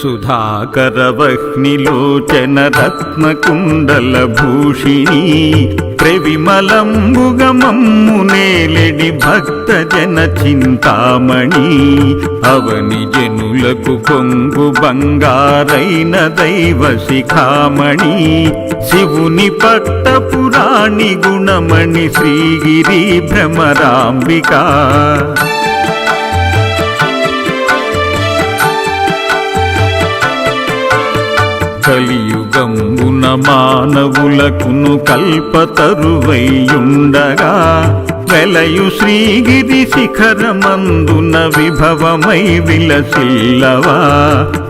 సుధాకరవహ్నిలోచన రత్నకుండల భూషిణి ప్రవిమలంబుగమమ్ము భక్త జన చింతామణి అవని జనులకు కొంగు బంగారైన దైవ శిఖామణి శివుని పట్ట పురాణి గుణమణి శ్రీగిరి భ్రమరాంబికా కలియుగంబున మానవులకును కల్పతరువైయుండగా వెలయు శ్రీగిరి శిఖరమందున విభవమై విలసిల్లవా.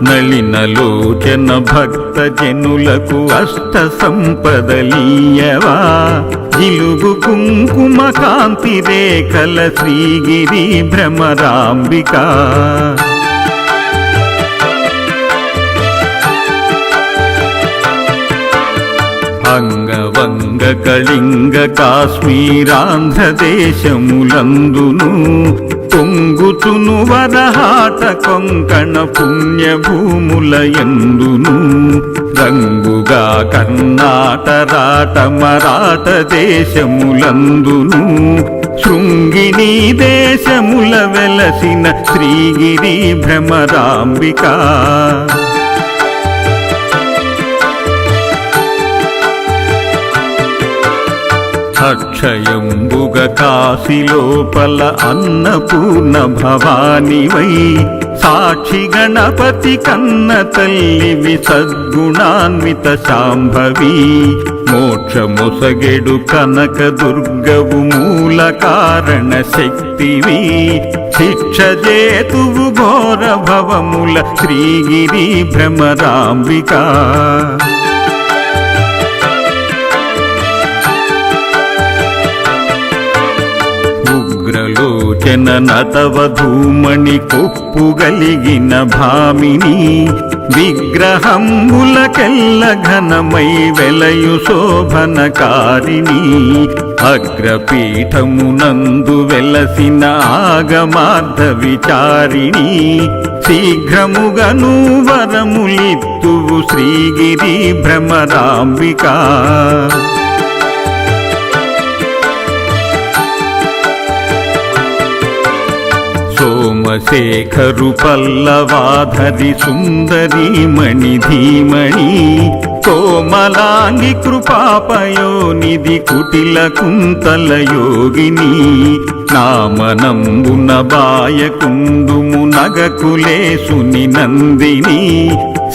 నళినలోచన భక్త జనులకు అష్ట సంపదలీయవా జిలుగు కుంకుమ కాంతి రేఖల శ్రీగిరి భ్రమరాంబికా. అంగవంగ కళింగ కాశ్మీరాంధ్రదేశములందును పొంగుతును వరహాట కొంకణ పుణ్యభూములయందును రంగుగా కర్ణాటరాట మరాఠ దేశములందును. శృంగిణీ దేశముల వెలసిన శ్రీగిరి భ్రమరాంబికా. అక్షయంబుగ కాశిలోపల అన్నపూర్ణ భవానివై. సాక్షి గణపతి కన్న తల్లివి సద్గుణాన్విత శాంభవి. మోక్షమొసగెడు కనక దుర్గవు మూల కారణ శక్తివి. శిక్షజేతువు ఘోర భవముల శ్రీగిరి భ్రమరాంబికా. ఉగ్రలోచన నతవధూమణి కొప్పుగలిగిన భామిని విగ్రహంబులకెల్ల ఘనమై వెలయు శోభనకారిణి. అగ్రపీఠమునందు వెలసిన ఆగమార్థ విచారిణి శీఘ్రముగను వరములిత్తువు శ్రీగిరి భ్రమరాంబికా. సోమశేఖరు పల్లవాధరి సుందరి మణి ధీమణి కోమలాంగి కృపాపయోనిధి కుటిల కుంతల యోగిని నామనంబున బాయకుందుము నగకులేసుని నందిని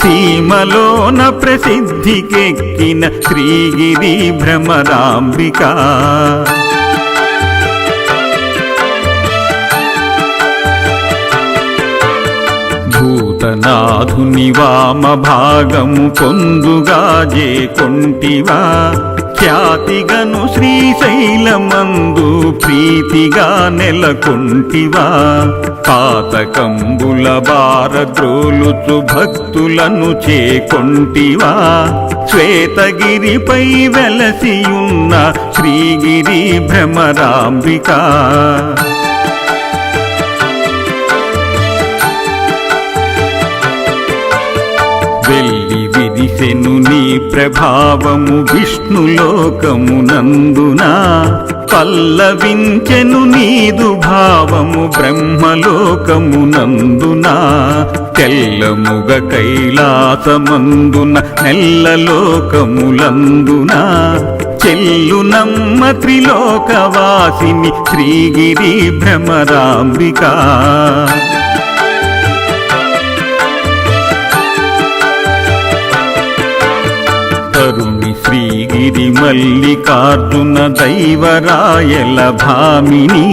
సీమలోన ప్రసిద్ధికెక్కిన శ్రీగిరి భ్రమరాంబికా. భూతనాథుని వామ భాగము పొందుగా జే కొంటివా? ఖ్యాతిగను శ్రీశైలమందు ప్రీతిగా నెలకొంటివా? పాతకంబుల బారద్రోలుచు భక్తులను చేకొంటివా శ్వేతగిరిపై వెలసియున్న శ్రీగిరి భ్రమరాంబికా? విదిసెను నీ ప్రభావము విష్ణులోకమునందున పల్లవించెను నీదు భావము బ్రహ్మలోకమునందున తెల్లముగ కైలాసమందున నెల్లలోకములందున చెల్లునమ్మ త్రిలోకవాసిని శ్రీగిరి భ్రమరాంబికా. శ్రీగిరి మల్లికార్జున దైవరాయల భామిని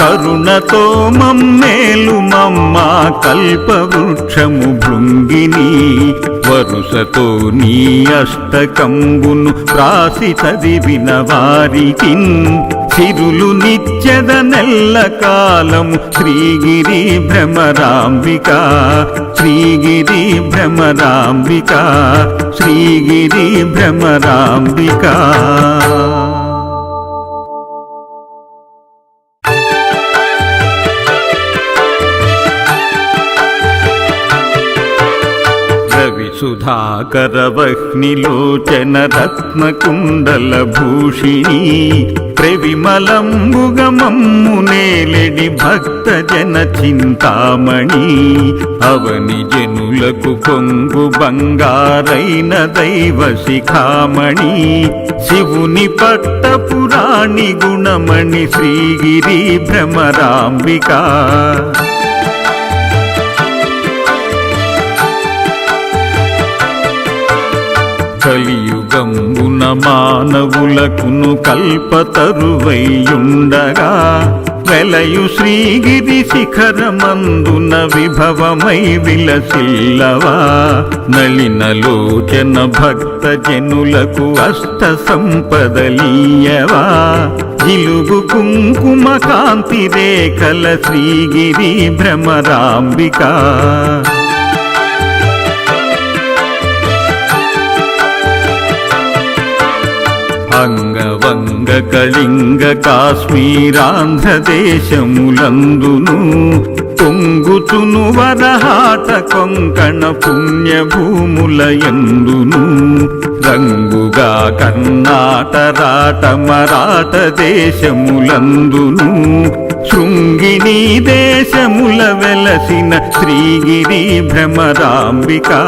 కరుణతో మమ్మేలు మమ్మ కల్పవృక్షము భృంగిని వరుసతో నీ అష్టకంబును ప్రాసి చదివిన వారికి సిరులు నిత్యద నెల్ల కాలము శ్రీగిరి భ్రమరాంబిక శ్రీగిరి భ్రమరాంబిక. శ్రీగిరి భ్రమరాంబిక. సుధాకర వహ్నిలోచన రత్నకుండల భూషిణీ. ప్రవిమలంబుగమమ్ము నేలెడి భక్త జన చింతామణి. అవని జనులకు కొంగు బంగారైన దైవ శిఖామణి. శివుని పట్ట పురాణి గుణమణి శ్రీగిరి భ్రమరాంబికా. కలియుగంబున మానవులకును కల్పతరువైయుండగా వెలయు శ్రీగిరి శిఖరమందున విభవమై విలసిల్లవా నళినలోచన భక్త జనులకు అష్ట సంపదలీయవా జిలుగు కుంకుమ కాంతి రేఖల శ్రీగిరి భ్రమరాంబికా. కళింగ కాశ్మీరాంధ్రదేశములందును పొంగుతును వరహాట కొంకణ పుణ్యభూముల ఎందును రంగుగా కర్ణాటరాట మరాఠ దేశములందును శృంగిణీ దేశముల వెలసిన శ్రీగిరి భ్రమరాంబికా.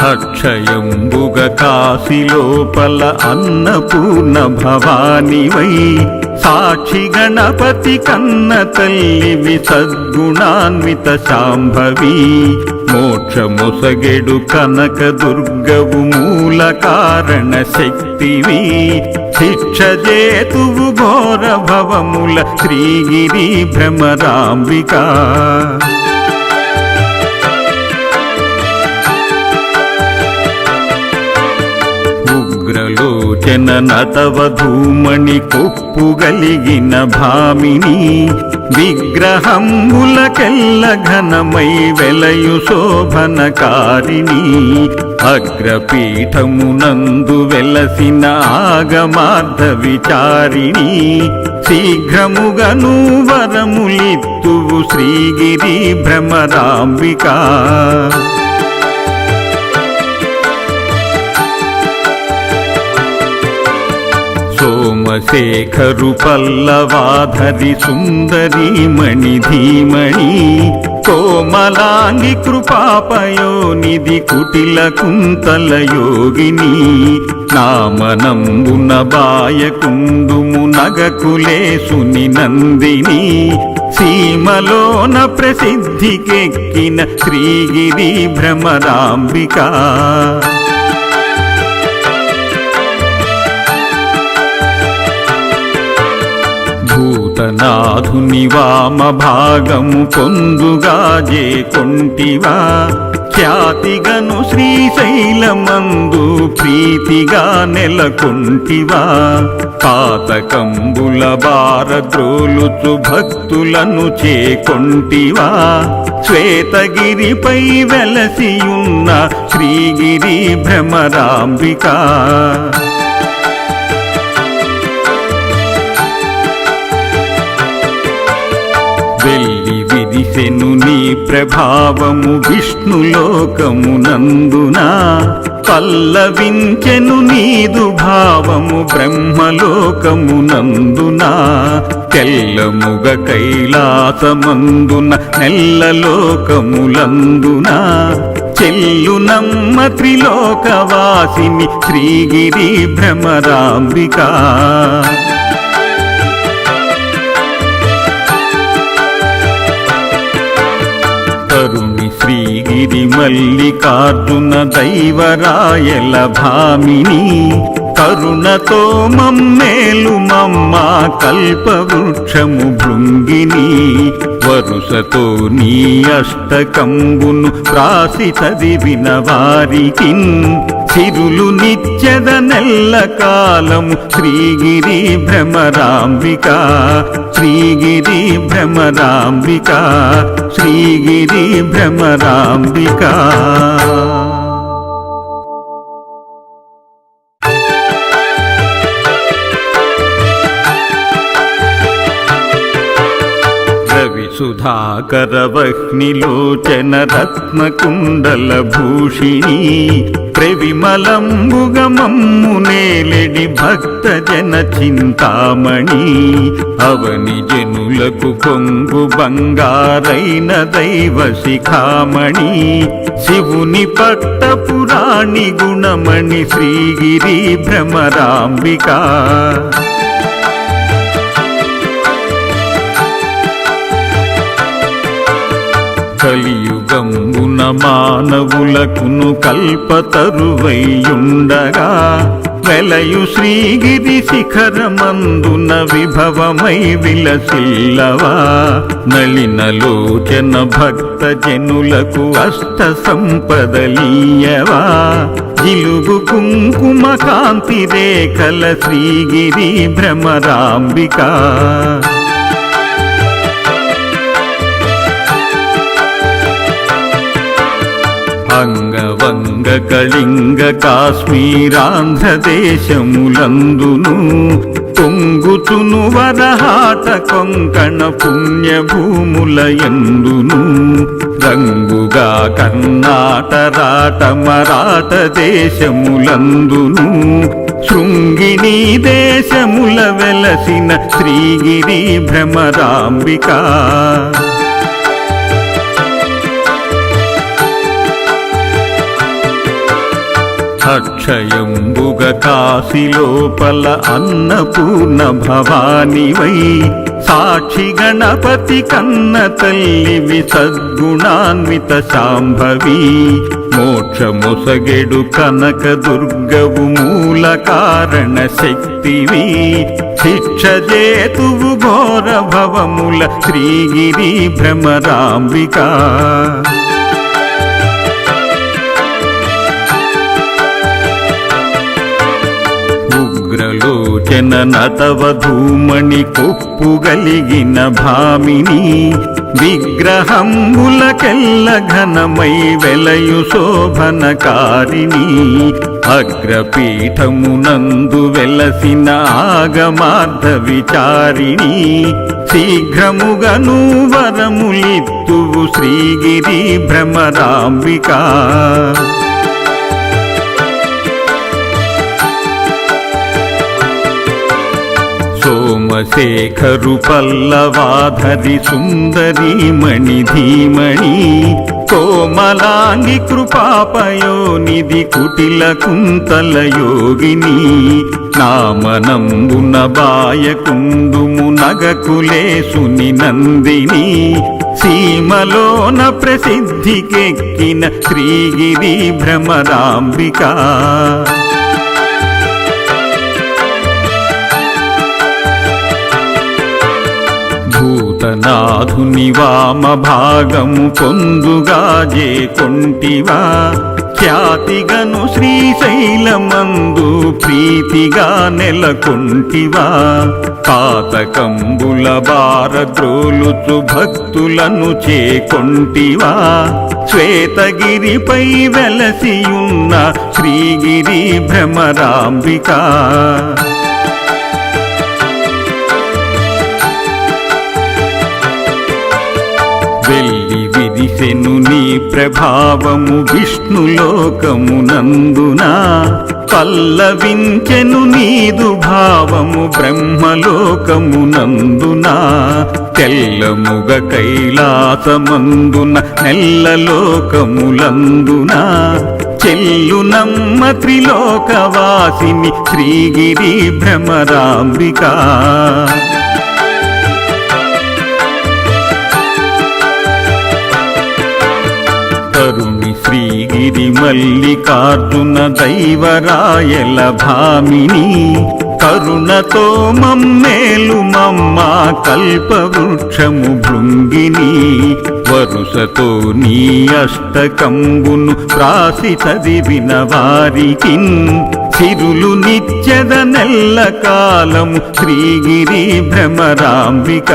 అక్షయంబుగ కాశిలోపల అన్నపూర్ణ భవానివై సాక్షి గణపతి కన్న తల్లివి సద్గుణాన్విత శాంభవి. మోక్షముసగెడు కనక దుర్గవు మూల కారణ శక్తివి. శిక్ష జేతువు ఘోర భవముల శ్రీగిరి భ్రమరాంబికా. ఉగ్రలోచన నటవధూమణి కొప్పుగలిగిన భామిని విగ్రహంబులకెల్ల ఘనమై వెలయు శోభనకారిణి. అగ్రపీఠమునందు వెలసిన ఆగమార్థ విచారిణి శీఘ్రముగను వరములిత్తువు శ్రీగిరి భ్రమరాంబికా. సోమశేఖరు పల్లవాధరి సుందరి మణి ధీమణి కోమలాంగి కృపాపయోనిధి కుటిల కుంతల యోగిని నామనంబున బాయకుందుము నగకులేసుని నందిని సీమలోన ప్రసిద్ధికెక్కిన శ్రీగిరి భ్రమరాంబికా. భూతనాథుని వామ భాగము పొందుగా జే కొంటివా. ఖ్యాతిగను శ్రీశైలమందు ప్రీతిగా నెలకొంటివా. పాతకంబుల బారద్రోలుచు భక్తులను చేకొంటివా శ్వేతగిరిపై వెలసియున్న శ్రీగిరి భ్రమరాంబికా. తెలిసెను నీ ప్రభావము విష్ణులోకమునందున పల్లవించెను నీదు భావము బ్రహ్మలోకమునందున తెల్లముగ కైలాసమందున నెల్లలోకములందున చెల్లు నమ్మ త్రిలోకవాసిని శ్రీగిరి భ్రమరాంబికా. కరుణి శ్రీగిరి మల్లికార్జున దైవరాయల భామిని. కరుణతో మమ్మేలు మమ్మ కల్పవృక్షము భృంగిని. వరుసతో నీ అష్టకంబును ప్రాసి చదివిన వారికి చిరులు నిత్యద నెల్ల కాలము. శ్రీగిరి భ్రమరాంబిక శ్రీగిరి భ్రమరాంబిక శ్రీగిరి భ్రమరాంబిక. సుధాకర వహ్నిలోచన రత్నకుండల భూషిణీ విమలంబుగమమ్మునేలెడి భక్త జన చింతామణి. అవని జనులకు పొంగు బంగారైన దైవ శిఖామణి. శివుని పట్ట పురాణి గుణమణి శ్రీగిరి భ్రమరాంబికా. కలియుగంబున మానవులకును కల్పతరువైయుండగా వెలయు శ్రీగిరి శిఖరమందున విభవమై విలసిల్లవా? నళినలోచన భక్త జనులకు అష్ట సంపదలీయవా జిలుగు కుంకుమ కాంతి రేఖల శ్రీగిరి భ్రమరాంబికా? అంగవంగ కళింగ కాశ్మీరాంధ్రదేశములందును. పొంగుచును వరహాట కొంకణ పుణ్యభూముల ఎందును రంగుగా కర్ణాటరాట మరాఠ దేశములందును. శృంగిణీ దేశముల వెలసిన శ్రీగిరి భ్రమరాంబికా. అక్షయంబుగ కాశిలోపల అన్నపూర్ణ భవానివై సాక్షి గణపతి కన్న తల్లివి సద్గుణాన్విత శాంభవి. మోక్షమొసగెడు కనక దుర్గవు మూల కారణ శక్తివి. శిక్ష చేతువు ఘోర భవముల శ్రీగిరి భ్రమరాంబికా. ఉగ్రలోచన నతవధూమణి కొప్పుగలిగిన భామిని. విగ్రహంబులకెల్ల ఘనమై వెలయు శోభనకారిణి. అగ్రపీఠమునందు వెలసిన ఆగమార్థ విచారిణి. శీఘ్రముగను వరములిత్తువు శ్రీగిరి భ్రమరాంబికా. సోమశేఖరు పల్లవాధరి సుందరి మణి ధీమణి కోమలాంగి కృపాపయోనిధి కుటిల కుంతల యోగిని నామనంబున బాయకుందుము నగకులేసుని నందిని సీమలోన ప్రసిద్ధికెక్కిన శ్రీగిరి భ్రమరాంబికా. భూతనాథుని వామ భాగము పొందుగా జే కొంటివా? ఖ్యాతిగను శ్రీశైలమందు ప్రీతిగా నెలకొంటివా? పాతకంబుల బారద్రోలుచు భక్తులను చేకొంటివా? శ్వేతగిరిపై వెలసియున్న శ్రీగిరి భ్రమరాంబికా? విరిసెను నీ ప్రభావము విష్ణులోకమునందున పల్లవించెను నీదు భావము బ్రహ్మలోకమునందున తెల్లముగ కైలాసమందున నెల్లలోకములందున చెల్లునమ్మ త్రిలోకవాసిని శ్రీగిరి భ్రమరాంబికా. తరుణి శ్రీగిరి మల్లికార్జున దైవరాయల భామిని కరుణతో మమ్మేలు మమ్మ కల్పవృక్షము భృంగిని వరుసతో నీ అష్టకంబును ప్రాసి చదివిన వారికి సిరులు నిత్యద నెల్ల కాలము శ్రీగిరి భ్రమరాంబిక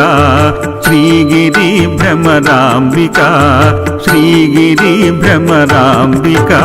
శ్రీగిరి భ్రమరాంబిక శ్రీగిరి భ్రమరాంబికా.